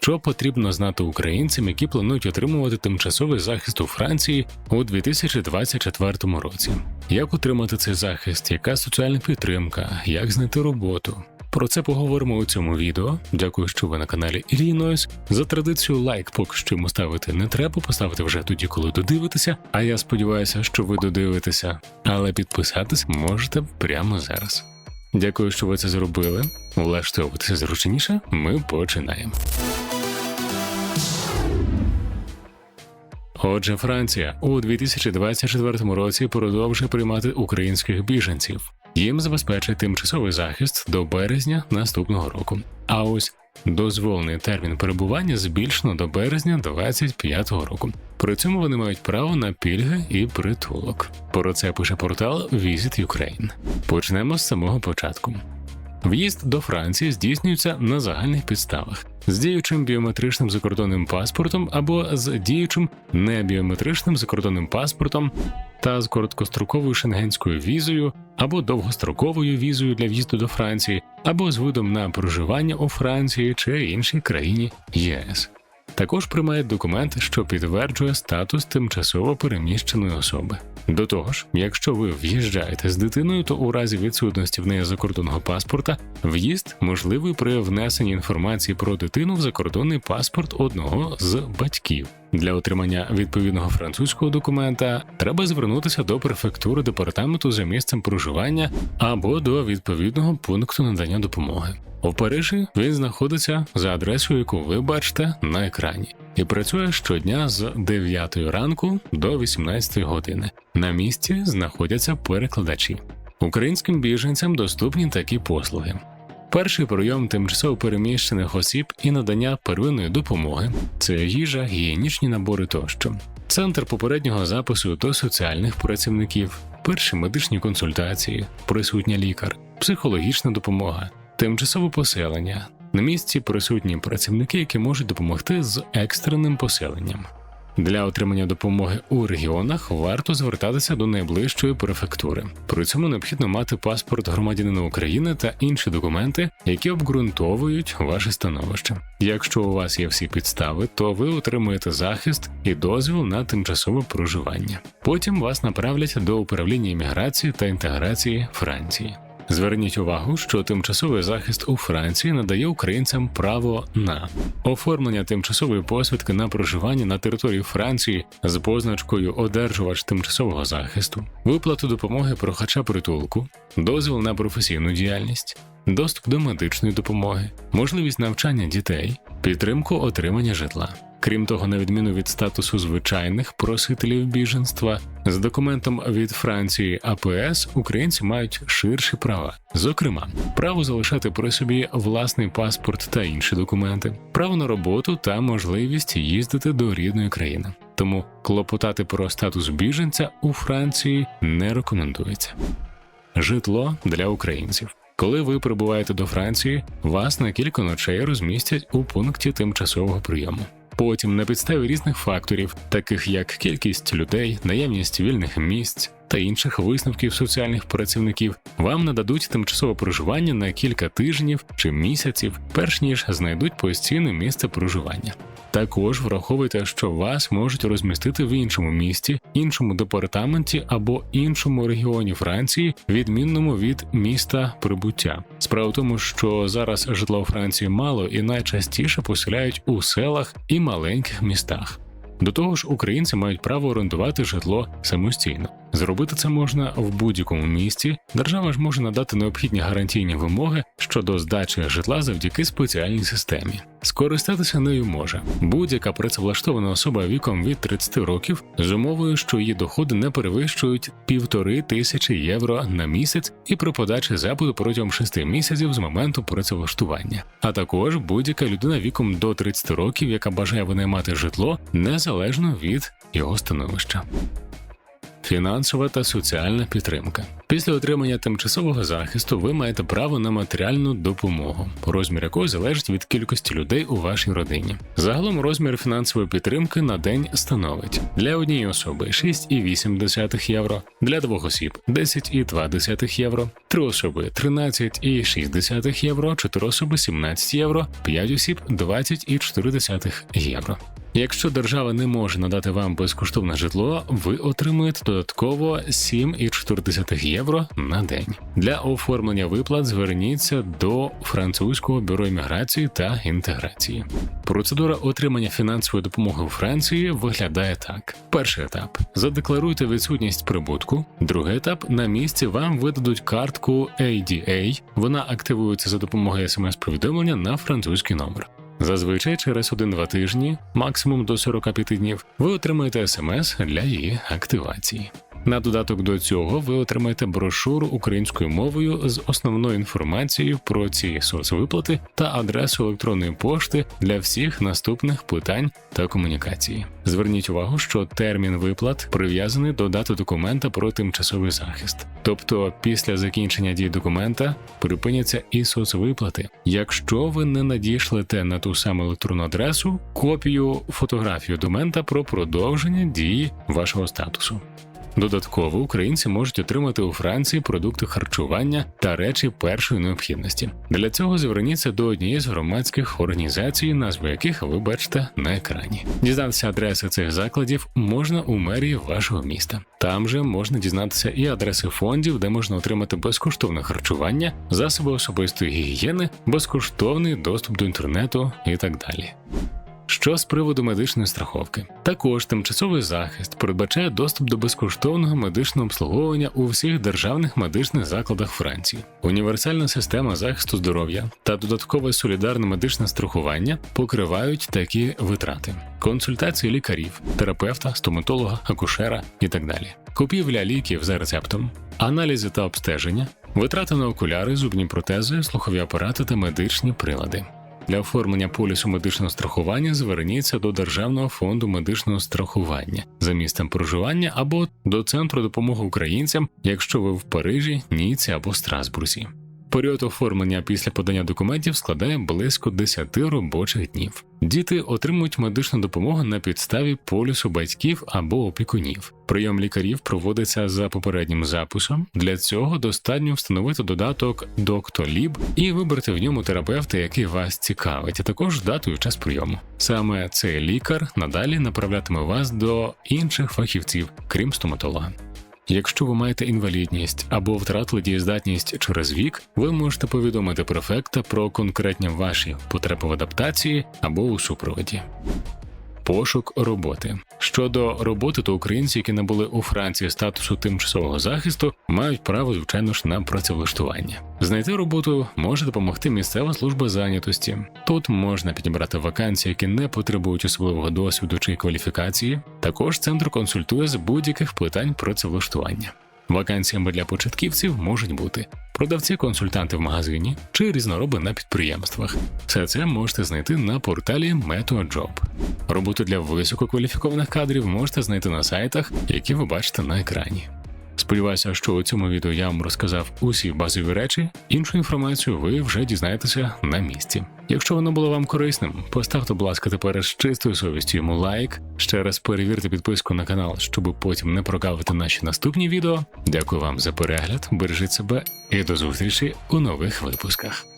Що потрібно знати українцям, які планують отримувати тимчасовий захист у Франції у 2024 році? Як отримати цей захист? Яка соціальна підтримка? Як знайти роботу? Про це поговоримо у цьому відео. Дякую, що ви на каналі Іллінойс. За традицію лайк поки що йому ставити не треба, поставити вже тоді, коли додивитеся. А я сподіваюся, що ви додивитеся. Але підписатись можете прямо зараз. Дякую, що ви це зробили. Влаштовуватися зручніше. Ми починаємо. Отже, Франція у 2024 році продовжує приймати українських біженців. Їм забезпечить тимчасовий захист до березня наступного року. А ось дозволений термін перебування збільшено до березня 2025 року. При цьому вони мають право на пільги і притулок. Про це пише портал Visit Ukraine. Почнемо з самого початку. В'їзд до Франції здійснюється на загальних підставах з діючим біометричним закордонним паспортом або з діючим небіометричним закордонним паспортом та з короткостроковою шенгенською візою або довгостроковою візою для в'їзду до Франції, або з видом на проживання у Франції чи іншій країні ЄС. Також приймає документ, що підтверджує статус тимчасово переміщеної особи. До того ж, якщо ви в'їжджаєте з дитиною, то у разі відсутності в неї закордонного паспорта в'їзд можливий при внесенні інформації про дитину в закордонний паспорт одного з батьків. Для отримання відповідного французького документа треба звернутися до префектури департаменту за місцем проживання або до відповідного пункту надання допомоги. У Парижі він знаходиться за адресою, яку ви бачите на екрані, і працює щодня з 9 ранку до 18 години. На місці знаходяться перекладачі. Українським біженцям доступні такі послуги. Перший прийом тимчасово переміщених осіб і надання первинної допомоги це їжа, гігієнічні набори тощо, центр попереднього запису до соціальних працівників, перші медичні консультації, присутня лікар, психологічна допомога, тимчасове поселення. На місці присутні працівники, які можуть допомогти з екстреним поселенням. Для отримання допомоги у регіонах варто звертатися до найближчої префектури. При цьому необхідно мати паспорт громадянина України та інші документи, які обґрунтовують ваше становище. Якщо у вас є всі підстави, то ви отримуєте захист і дозвіл на тимчасове проживання. Потім вас направлять до управління імміграції та інтеграції Франції. Зверніть увагу, що тимчасовий захист у Франції надає українцям право на оформлення тимчасової посвідки на проживання на території Франції з позначкою одержувач тимчасового захисту, виплату допомоги прохача притулку, дозвіл на професійну діяльність, доступ до медичної допомоги, можливість навчання дітей, підтримку отримання житла. Крім того, на відміну від статусу звичайних просителів біженства, з документом від Франції АПС українці мають ширші права, зокрема, право залишати при собі власний паспорт та інші документи, право на роботу та можливість їздити до рідної країни. Тому клопотати про статус біженця у Франції не рекомендується. Житло для українців. Коли ви прибуваєте до Франції, вас на кілька ночей розмістять у пункті тимчасового прийому. Потім, на підставі різних факторів, таких як кількість людей, наявність вільних місць та інших висновків соціальних працівників, вам нададуть тимчасове проживання на кілька тижнів чи місяців, перш ніж знайдуть постійне місце проживання. Також враховуйте, що вас можуть розмістити в іншому місті, іншому департаменті або іншому регіоні Франції, відмінному від міста прибуття. Справа в тому, що зараз житла у Франції мало і найчастіше поселяють у селах і маленьких містах. До того ж, українці мають право орендувати житло самостійно. Зробити це можна в будь-якому місті. Держава ж може надати необхідні гарантійні вимоги щодо здачі житла завдяки спеціальній системі. Скористатися нею може будь-яка працевлаштована особа віком від 30 років з умовою, що її доходи не перевищують півтори тисячі євро на місяць і при подачі запиту протягом 6 місяців з моменту працевлаштування, а також будь-яка людина віком до 30 років, яка бажає винаймати житло незалежно від його становища. Фінансова та соціальна підтримка. Після отримання тимчасового захисту ви маєте право на матеріальну допомогу, розмір якої залежить від кількості людей у вашій родині. Загалом розмір фінансової підтримки на день становить для однієї особи 6,8 євро, для двох осіб 10,2 євро, три особи 13,6 євро, чотири особи 17 євро, п'ять осіб 20,4 євро. Якщо держава не може надати вам безкоштовне житло, ви отримуєте додатково 7,4 євро на день. Для оформлення виплат зверніться до французького бюро імміграції та інтеграції. Процедура отримання фінансової допомоги у Франції виглядає так: перший етап задекларуйте відсутність прибутку. Другий етап на місці вам видадуть картку ADA. Вона активується за допомогою смс-повідомлення на французький номер. Зазвичай через 1-2 тижні, максимум до 45 днів, ви отримаєте смс для її активації. На додаток до цього ви отримаєте брошуру українською мовою з основною інформацією про ці соцвиплати та адресу електронної пошти для всіх наступних питань та комунікації. Зверніть увагу, що термін виплат прив'язаний до дати документа про тимчасовий захист, тобто після закінчення дії документа припиняться і соцвиплати. Якщо ви не надішлете на ту саму електронну адресу копію фотографію документа про продовження дії вашого статусу. Додатково українці можуть отримати у Франції продукти харчування та речі першої необхідності. Для цього зверніться до однієї з громадських організацій, назви яких ви бачите на екрані. Дізнатися адреси цих закладів можна у мерії вашого міста. Там же можна дізнатися і адреси фондів, де можна отримати безкоштовне харчування, засоби особистої гігієни, безкоштовний доступ до інтернету і так далі. Що з приводу медичної страховки? Також тимчасовий захист передбачає доступ до безкоштовного медичного обслуговування у всіх державних медичних закладах Франції. Універсальна система захисту здоров'я та додаткове солідарне медичне страхування покривають такі витрати: консультації лікарів, терапевта, стоматолога, акушера і так далі, купівля ліків за рецептом, аналізи та обстеження, витрати на окуляри, зубні протези, слухові апарати та медичні прилади. Для оформлення полісу медичного страхування зверніться до Державного фонду медичного страхування за місцем проживання або до центру допомоги українцям, якщо ви в Парижі, Ніці або Страсбурзі. Період оформлення після подання документів складає близько 10 робочих днів. Діти отримують медичну допомогу на підставі полісу батьків або опікунів. Прийом лікарів проводиться за попереднім записом. Для цього достатньо встановити додаток Доктоліб і вибрати в ньому терапевта, який вас цікавить, а також дату і час прийому. Саме цей лікар надалі направлятиме вас до інших фахівців, крім стоматолога. Якщо ви маєте інвалідність або втратили дієздатність через вік, ви можете повідомити префекта про конкретні ваші потреби в адаптації або у супроводі. Пошук роботи щодо роботи, то українці, які набули у Франції статусу тимчасового захисту, мають право, звичайно ж, на працевлаштування. Знайти роботу може допомогти місцева служба зайнятості. Тут можна підібрати вакансії, які не потребують особливого досвіду чи кваліфікації. Також центр консультує з будь-яких питань працевлаштування. Вакансіями для початківців можуть бути продавці-консультанти в магазині чи різнороби на підприємствах. Все це можете знайти на порталі MetroJob. Роботу для висококваліфікованих кадрів можете знайти на сайтах, які ви бачите на екрані. Сподіваюся, що у цьому відео я вам розказав усі базові речі. Іншу інформацію ви вже дізнаєтеся на місці. Якщо воно було вам корисним, поставте, будь ласка, тепер з чистою совістю йому лайк. Ще раз перевірте підписку на канал, щоб потім не прогавити наші наступні відео. Дякую вам за перегляд, бережіть себе і до зустрічі у нових випусках.